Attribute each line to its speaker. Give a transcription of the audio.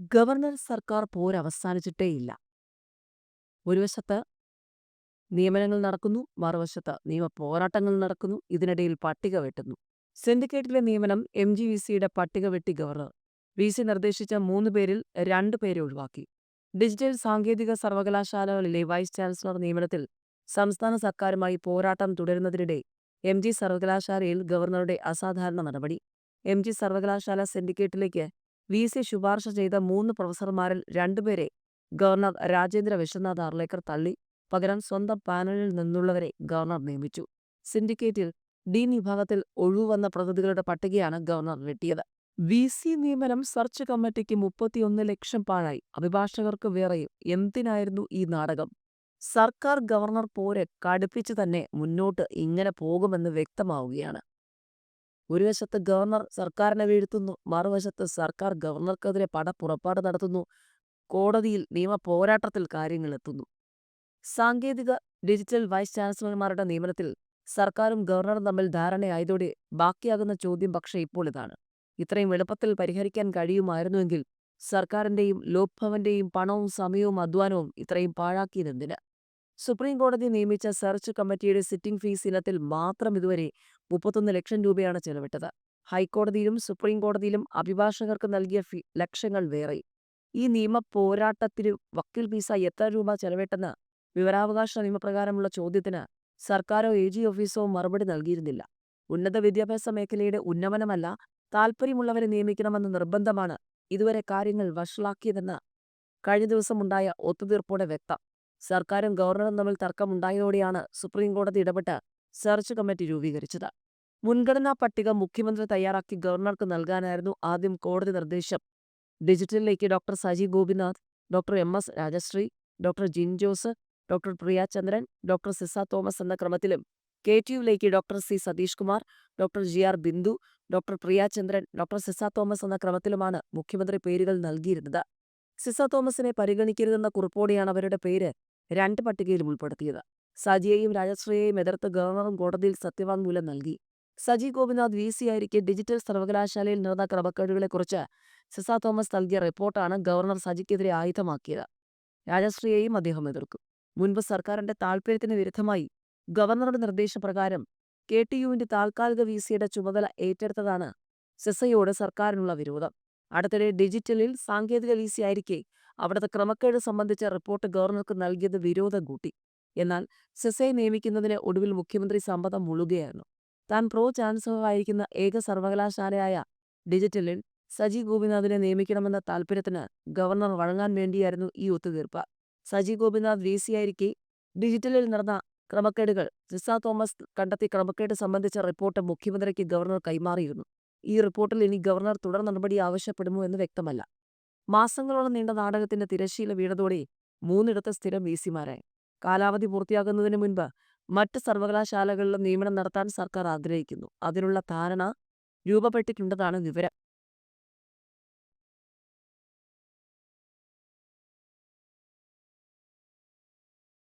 Speaker 1: Governor സർക്കാർ പോരവസാനിച്ചിട്ടേയില്ല. ഒരു വശത്ത് നിയമനങ്ങൾ നടക്കുന്നു, മറുവശത്ത് നിയമ പോരാട്ടങ്ങൾ നടക്കുന്നു, ഇതിനിടയിൽ പട്ടിക വെട്ടുന്നു. സിൻഡിക്കേറ്റിലെ നിയമനം എം. ജി. വി. സിയുടെ പട്ടിക വെട്ടി ഗവർണർ. വി. സി നിർദ്ദേശിച്ച മൂന്ന് പേരിൽ രണ്ട് പേരെ ഒഴിവാക്കി. ഡിജിറ്റൽ സാങ്കേതിക സർവകലാശാലകളിലെ വൈസ് ചാൻസലർ നിയമനത്തിൽ സംസ്ഥാന സർക്കാരുമായി പോരാട്ടം തുടരുന്നതിനിടെ എം. ജി. സർവകലാശാലയിൽ ഗവർണറുടെ അസാധാരണ നടപടി. എം. ജി. സർവകലാശാല സിൻഡിക്കേറ്റിലേക്ക് വി. സി ശുപാർശ ചെയ്ത മൂന്ന് പ്രൊഫസർമാരിൽ രണ്ടുപേരെ ഗവർണർ രാജേന്ദ്ര വിശ്വനാഥ് ആർലേക്കർ തള്ളി. പകരം സ്വന്തം പാനലിൽ നിന്നുള്ളവരെ ഗവർണർ നിയമിച്ചു. സിൻഡിക്കേറ്റിൽ ഡീൻ വിഭാഗത്തിൽ ഒഴിവുവന്ന പ്രതിനിധികളുടെ പട്ടികയാണ് ഗവർണർ വെട്ടിയത്. വി. സി നിയമനം സെർച്ച് കമ്മിറ്റിക്ക് മുപ്പത്തിയൊന്ന് ലക്ഷം പാഴായി. അഭിഭാഷകർക്ക് വേറെയും. എന്തിനായിരുന്നു ഈ നാടകം? സർക്കാർ ഗവർണർ പോരെ കടുപ്പിച്ച് തന്നെ മുന്നോട്ട് ഇങ്ങനെ പോകുമെന്ന് വ്യക്തമാവുകയാണ്. ഒരു വശത്ത് ഗവർണർ സർക്കാരിനെ വീഴ്ത്തുന്നു, മറുവശത്ത് സർക്കാർ ഗവർണർക്കെതിരെ പടപ്പുറപ്പാട് നടത്തുന്നു. കോടതിയിൽ നിയമ പോരാട്ടത്തിൽ കാര്യങ്ങൾ എത്തുന്നു സാങ്കേതിക, ഡിജിറ്റൽ വൈസ് ചാൻസലർമാരുടെ നിയമനത്തിൽ സർക്കാരും ഗവർണറും തമ്മിൽ ധാരണയായതോടെ ബാക്കിയാകുന്ന ചോദ്യം പക്ഷേ ഇപ്പോൾ ഇതാണ്. ഇത്രയും എളുപ്പത്തിൽ പരിഹരിക്കാൻ കഴിയുമായിരുന്നുവെങ്കിൽ സർക്കാരിന്റെയും ലോക്ഭവന്റെയും പണവും സമയവും അധ്വാനവും ഇത്രയും പാഴാക്കിയതെന്തിന്? സുപ്രീം കോടതി നിയമിച്ച സെർച്ച് കമ്മിറ്റിയുടെ സിറ്റിംഗ് ഫീസ് ഇനത്തിൽ മാത്രം ഇതുവരെ മുപ്പത്തൊന്ന് ലക്ഷം രൂപയാണ് ചെലവിട്ടത്. ഹൈക്കോടതിയിലും സുപ്രീം കോടതിയിലും അഭിഭാഷകർക്ക് നൽകിയ ഫീ ലക്ഷങ്ങൾ വേറെ ഈ നിയമ പോരാട്ടത്തിന് വക്കീൽ ഫീസ എത്ര രൂപ ചെലവിട്ടെന്ന് വിവരാവകാശ നിയമപ്രകാരമുള്ള ചോദ്യത്തിന് സർക്കാരോ എ. ജി. ഓഫീസോ മറുപടി നൽകിയിരുന്നില്ല. ഉന്നത വിദ്യാഭ്യാസ മേഖലയുടെ ഉന്നമനമല്ല, താൽപ്പര്യമുള്ളവരെ നിയമിക്കണമെന്ന നിർബന്ധമാണ് ഇതുവരെ കാര്യങ്ങൾ വഷളാക്കിയതെന്ന് കഴിഞ്ഞ ദിവസമുണ്ടായ ഒത്തുതീർപ്പോടെ വ്യക്തം. സർക്കാരും ഗവർണറും തമ്മിൽ തർക്കമുണ്ടായതോടെയാണ് സുപ്രീം കോടതി ഇടപെട്ട് സെർച്ച് കമ്മിറ്റി രൂപീകരിച്ചത്. മുൻഗണനാ പട്ടിക മുഖ്യമന്ത്രി തയ്യാറാക്കി ഗവർണർക്ക് നൽകാനായിരുന്നു ആദ്യം കോടതി നിർദ്ദേശം. ഡിജിറ്റലിലേക്ക് doctor Saji Gopinath, doctor M. S. Rajasree, doctor Jin Jose, doctor Priya Chandran, doctor Ciza Thomas എന്ന ക്രമത്തിലും K. T. യുവിലേക്ക് doctor C. Satheesh Kumar, doctor G. R. Bindu, doctor Priya Chandran, doctor Ciza Thomas എന്ന ക്രമത്തിലുമാണ് മുഖ്യമന്ത്രി പേരുകൾ നൽകിയിരുന്നത്. സിസ തോമസിനെ പരിഗണിക്കരുതെന്ന കുറിപ്പോടെയാണ് അവരുടെ പേര് രണ്ട് പട്ടികയിലും ഉൾപ്പെടുത്തിയത്. സജിയെയും രാജശ്രീയെയും എതിർത്ത് ഗവർണറും കോടതിയിൽ സത്യവാങ്മൂലം നൽകി. സജി ഗോപിനാഥ് വി. സി ആയിരിക്കെ ഡിജിറ്റൽ സർവകലാശാലയിൽ നടന്ന ക്രമക്കേടുകളെക്കുറിച്ച് സിസ തോമസ് നൽകിയ റിപ്പോർട്ടാണ് ഗവർണർ സജിക്കെതിരെ ആയുധമാക്കിയത്. രാജശ്രീയെയും അദ്ദേഹം എതിർത്തു. മുൻപ് സർക്കാരിന്റെ താൽപര്യത്തിന് വിരുദ്ധമായി ഗവർണറുടെ നിർദ്ദേശപ്രകാരം കെ. ടി. യുവിന്റെ താൽക്കാലിക വി. സിയുടെ ചുമതല ഏറ്റെടുത്തതാണ് സിസയോട് സർക്കാരിനുള്ള വിരോധം. അടുത്തിടെ ഡിജിറ്റലിൽ സാങ്കേതിക വി. സിയായിരിക്കെ അവിടുത്തെ ക്രമക്കേട് സംബന്ധിച്ച റിപ്പോർട്ട് ഗവർണർക്ക് നൽകിയത് വിരോധം കൂട്ടി. എന്നാൽ സിസയെ നിയമിക്കുന്നതിന് ഒടുവിൽ മുഖ്യമന്ത്രി സമ്മതം മൂളുകയായിരുന്നു. താൻ പ്രോ ചാൻസലറായിരിക്കുന്ന ഏക സർവകലാശാലയായ ഡിജിറ്റലിൽ സജി ഗോപിനാഥിനെ നിയമിക്കണമെന്ന താൽപര്യത്തിന് ഗവർണർ വഴങ്ങാൻ വേണ്ടിയായിരുന്നു ഈ ഒത്തുതീർപ്പ്. സജി ഗോപിനാഥ് വി. സിയായിരിക്കെ ഡിജിറ്റലിൽ നടന്ന ക്രമക്കേടുകൾ സിസ തോമസ് കണ്ടെത്തി ക്രമക്കേട് സംബന്ധിച്ച റിപ്പോർട്ട് മുഖ്യമന്ത്രിക്ക് ഗവർണർ കൈമാറിയിരുന്നു. ഈ റിപ്പോർട്ടിൽ ഇനി ഗവർണർ തുടർ നടപടി ആവശ്യപ്പെടുമോ എന്ന് വ്യക്തമല്ല. മാസങ്ങളോളം നീണ്ട നാടകത്തിന്റെ തിരശ്ശീല വീണതോടെ മൂന്നിടത്ത് സ്ഥിരം വി. സിമാരായി. കാലാവധി പൂർത്തിയാകുന്നതിന് മുൻപ് മറ്റ് സർവകലാശാലകളിലും നിയമനം നടത്താൻ സർക്കാർ ആഗ്രഹിക്കുന്നു. അതിനുള്ള ധാരണ രൂപപ്പെട്ടിട്ടുണ്ടെന്നാണ് വിവരം.